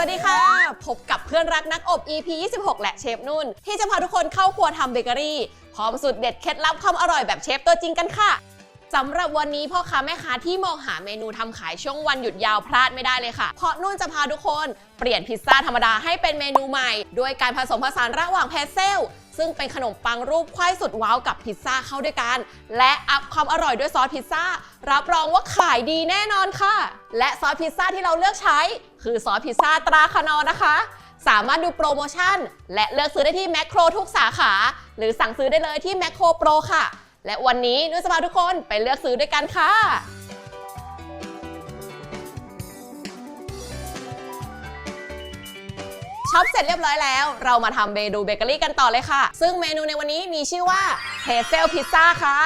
สวัสดีค่ะ พบกับเพื่อนรักนักอบ EP 26 และเชฟนุ่น ที่จะพาทุกคนเข้าครัวทำเบเกอรี่ พร้อมสูตรเด็ดเคล็ดลับความอร่อยแบบเชฟตัวจริงกันค่ะสำหรับวันนี้พ่อค้าแม่ค้าที่มองหาเมนูทำขายช่วงวันหยุดยาวพลาดไม่ได้เลยค่ะ เพราะนุ่นจะพาทุกคนเปลี่ยนพิซซ่าธรรมดาให้เป็นเมนูใหม่ ด้วยการผสมผสานระหว่างเพสเซล ซึ่งเป็นขนมปังรูปไขว้สุดว้าวกับพิซซ่าเข้าด้วยกัน และอัพความอร่อยด้วยซอสพิซซ่า รับรองว่าขายดีแน่นอนค่ะ และซอสพิซซ่าที่เราเลือกใช้ คือซอสพิซซ่าตราคานอนะคะ สามารถดูโปรโมชั่น และเลือกซื้อได้ที่แมคโครทุกสาขา หรือสั่งซื้อได้เลยที่แมคโครโปรค่ะ และวันนี้นุ้ยจะพาทุกคนไปเลือกซื้อด้วยกันค่ะ ช็อปเสร็จเรียบร้อยแล้ว เรามาทำเมนูเบเกอรี่กันต่อเลยค่ะ ซึ่งเมนูในวันนี้มีชื่อว่าเทเซลพิซซ่าค่ะ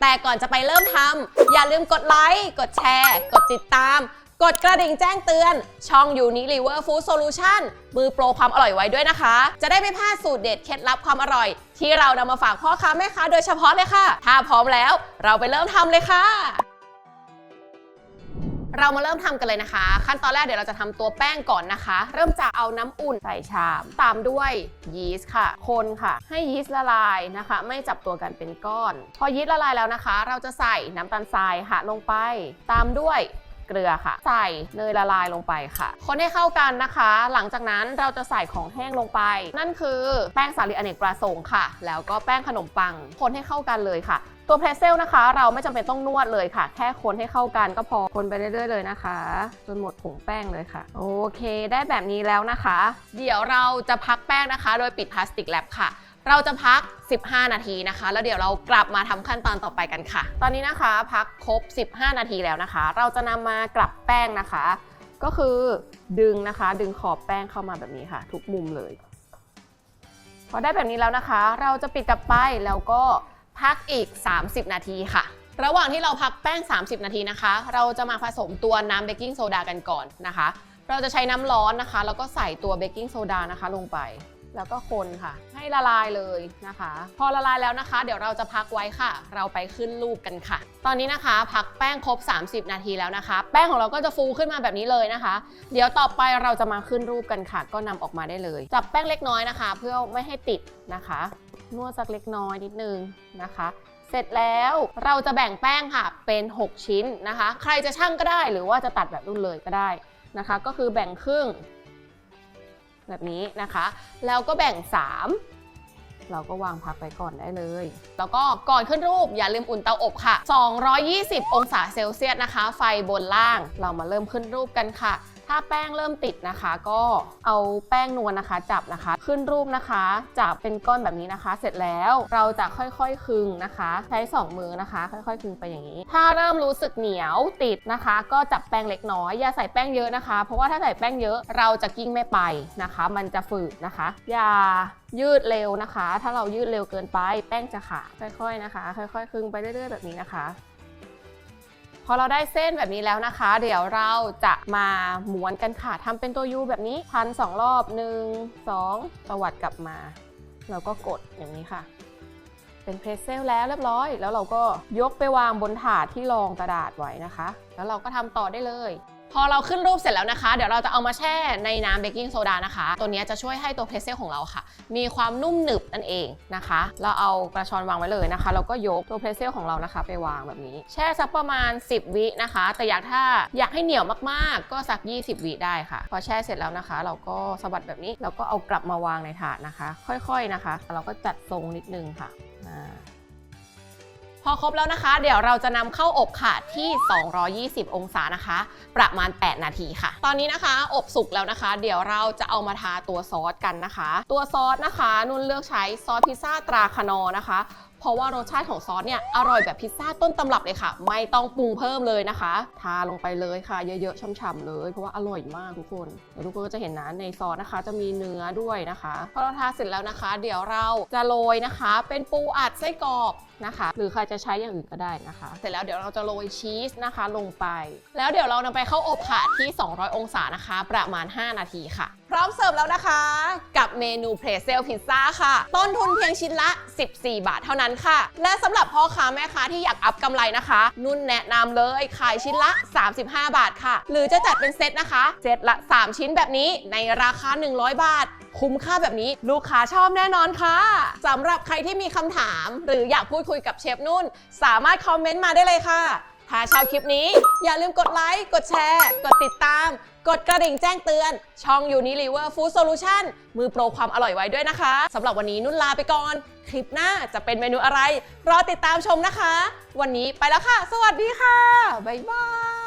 แต่ก่อนจะไปเริ่มทำอย่าลืมกดไลค์กดแชร์ กดติดตาม กดกระดิ่งแจ้งเตือน ช่อง Unilever Food Solution มือโปรความอร่อยไว้ด้วยนะคะ จะได้ไม่พลาดสูตรเด็ดเคล็ดลับความอร่อย ที่เรานำมาฝากพ่อค้าแม่ค้าโดยเฉพาะเลยค่ะ ถ้าพร้อมแล้ว เราไปเริ่มทำเลยค่ะ เรามาเริ่มทำกันเลยนะคะ ขั้นตอนแรกเดี๋ยวเราจะทำตัวแป้งก่อนนะคะ เริ่มจากเอาน้ำอุ่นใส่ชาม ตามด้วยยีสต์ค่ะ คนค่ะ ให้ยีสต์ละลายนะคะ ไม่จับตัวกันเป็นก้อน พอยีสต์ละลายแล้วนะคะ เราจะใส่น้ำตาลทรายค่ะลงไป ตามด้วยเกลือค่ะ ใส่เนยละลายลงไปค่ะ คนให้เข้ากันนะคะ หลังจากนั้นเราจะใส่ของแห้งลงไป นั่นคือแป้งสาลีอเนกประสงค์ค่ะ แล้วก็แป้งขนมปัง คนให้เข้ากันเลยค่ะ ตัวเพรสเซลนะคะ เราไม่จำเป็นต้องนวดเลยค่ะ แค่คนให้เข้ากันก็พอคนไปเรื่อยๆเลยนะคะจนหมดผงแป้งเลยค่ะ โอเค ได้แบบนี้แล้วนะคะ เดี๋ยวเราจะพักแป้งนะคะ โดยปิดพลาสติกแรปค่ะเราจะพัก 15 นาทีนะคะ แล้วเดี๋ยวเรากลับมาทำขั้นตอนต่อไปกันค่ะ ตอนนี้นะคะ พักครบ 15 นาทีแล้วนะคะ เราจะนำมากลับแป้งนะคะ ก็คือดึงนะคะ ดึงขอบแป้งเข้ามาแบบนี้ค่ะ ทุกมุมเลย พอได้แบบนี้แล้วนะคะ เราจะปิดกลับไปแล้วก็ พักอีก 30 นาทีค่ะ ระหว่างที่เราพักแป้ง 30 นาทีนะคะ เราจะมาผสมตัวน้ำเบกกิ้งโซดากันก่อนนะคะ เราจะใช้น้ำร้อนนะคะ แล้วก็ใส่ตัวเบกกิ้งโซดานะคะลงไป แล้วก็คนค่ะ ให้ละลายเลยนะคะ พอละลายแล้วนะคะ เดี๋ยวเราจะพักไว้ค่ะ เราไปขึ้นรูปกันค่ะ ตอนนี้นะคะ พักแป้งครบ 30 นาทีแล้วนะคะ แป้งของเราก็จะฟูขึ้นมาแบบนี้เลยนะคะ เดี๋ยวต่อไปเราจะมาขึ้นรูปกันค่ะ ก็นำออกมาได้เลย จับแป้งเล็กน้อยนะคะ เพื่อไม่ให้ติดนะคะ นวดสักเล็กน้อยนิดนึงนะคะ เสร็จแล้วเราจะแบ่งแป้งค่ะเป็น 6 ชิ้นนะคะ ใครจะชั่งก็ได้หรือว่าจะตัดแบบรุ่นเลยก็ได้นะคะ ก็คือแบ่งครึ่ง แบบนี้นะคะ แล้วก็แบ่ง 3เราก็วางพักไว้ก่อนได้เลย แล้วก็ก่อนขึ้นรูปอย่าลืมอุ่นเตาอบค่ะ 220 องศาเซลเซียสนะคะ ไฟบนล่าง เรามาเริ่มขึ้นรูปกันค่ะ ถ้าแป้งเริ่มติดนะคะ ก็เอาแป้งนวลนะคะ จับนะคะ ขึ้นรูปนะคะ จับเป็นก้อนแบบนี้นะคะ เสร็จแล้วเราจะค่อยๆคึงนะคะ ใช้สองมือนะคะ ค่อยๆคึงไปอย่างนี้ ถ้าเริ่มรู้สึกเหนียวติดนะคะ ก็จับแป้งเล็กน้อยอย่าใส่แป้งเยอะนะคะ เพราะว่าถ้าใส่แป้งเยอะเราจะกิ้งไม่ไปนะคะ มันจะฝืดนะคะ อย่ายืดเร็วนะคะ ถ้าเรายืดเร็วเกินไป แป้งจะขาดค่อยๆนะคะ ค่อยๆคึงไปเรื่อยๆแบบนี้นะคะ พอเราได้เส้นแบบนี้แล้วนะคะ เดี๋ยวเราจะมาม้วนกันค่ะทำเป็นตัวยูแบบนี้พันสองรอบหนึ่งสองตวัดกลับมาเราก็กดอย่างนี้ค่ะ เป็นเพรสเซลแล้วเรียบร้อย แล้วเราก็ยกไปวางบนถาดที่รองกระดาษไว้นะคะ แล้วเราก็ทำต่อได้เลย พอเราขึ้นรูปเสร็จแล้วนะคะ เดี๋ยวเราจะเอามาแช่ในน้ำเบกกิ้งโซดานะคะ ตัวนี้จะช่วยให้ตัวเพรสเซลของเราค่ะ มีความนุ่มหนึบนั่นเองนะคะ เราเอากระชอนวางไว้เลยนะคะ แล้วก็ยกตัวเพรสเซลของเรานะคะ ไปวางแบบนี้ แช่สักประมาณ 10 วินะคะ แต่อยากถ้าอยากให้เหนียวมากๆ ก็สัก 20 วิได้ค่ะ พอแช่เสร็จแล้วนะคะ เราก็สะบัดแบบนี้แล้วก็เอากลับมาวางในถาดนะคะ ค่อยๆนะคะ เราก็จัดทรงนิดนึงค่ะอ่า พอครบแล้วนะคะ เดี๋ยวเราจะนำเข้าอบค่ะที่ 220 องศานะคะ ประมาณ 8 นาทีค่ะ ตอนนี้นะคะอบสุกแล้วนะคะ เดี๋ยวเราจะเอามาทาตัวซอสกันนะคะ ตัวซอสนะคะ นุ่นเลือกใช้ซอสพิซซ่าตราคานอนะคะ เพราะว่ารสชาติของซอสเนี่ยอร่อยแบบพิซซ่าต้นตำรับเลยค่ะ ไม่ต้องปรุงเพิ่มเลยนะคะ ทาลงไปเลยค่ะ เยอะๆช่ำๆเลย เพราะว่าอร่อยมากทุกคนเดี๋ยวทุกคนก็จะเห็นนะในซอสนะคะ จะมีเนื้อด้วยนะคะพอเราทาเสร็จแล้วนะคะ เดี๋ยวเราจะโรยนะคะ เป็นปูอัดไส้กรอกนะคะ หรือใครจะใช้อย่างอื่นก็ได้นะคะ เสร็จแล้วเดี๋ยวเราจะโรยชีสนะคะลงไป แล้วเดี๋ยวเรานำไปเข้าอบค่ะที่ 200 องศานะคะ ประมาณ 5 นาทีค่ะ พร้อมเสิร์ฟแล้วนะคะ กับเมนูเพรเซลพิซซ่าค่ะ ต้นทุนเพียงชิ้นละ 14 บาทเท่านั้นค่ะ และสำหรับพ่อค้าแม่ค้าที่อยากอัพกำไรนะคะ นุ่นแนะนำเลยขายชิ้นละ 35 บาทค่ะ หรือจะจัดเป็นเซตนะคะ เซตละ 3 ชิ้นแบบนี้ในราคา 100 บาท คุ้มค่าแบบนี้ลูกค้าชอบแน่นอนค่ะสำหรับใครที่มีคำถาม หรืออยากพูดคุยกับเชฟนุ่น สามารถคอมเมนต์มาได้เลยค่ะ ถ้าชอบคลิปนี้ อย่าลืมกดไลค์ กดแชร์ กดติดตาม กดกระดิ่งแจ้งเตือน ช่อง Unilever Food Solution มือโปรความอร่อยไว้ด้วยนะคะสำหรับวันนี้นุ่นลาไปก่อน คลิปหน้าจะเป็นเมนูอะไร รอติดตามชมนะคะ วันนี้ไปแล้วค่ะ สวัสดีค่ะ บ๊ายบาย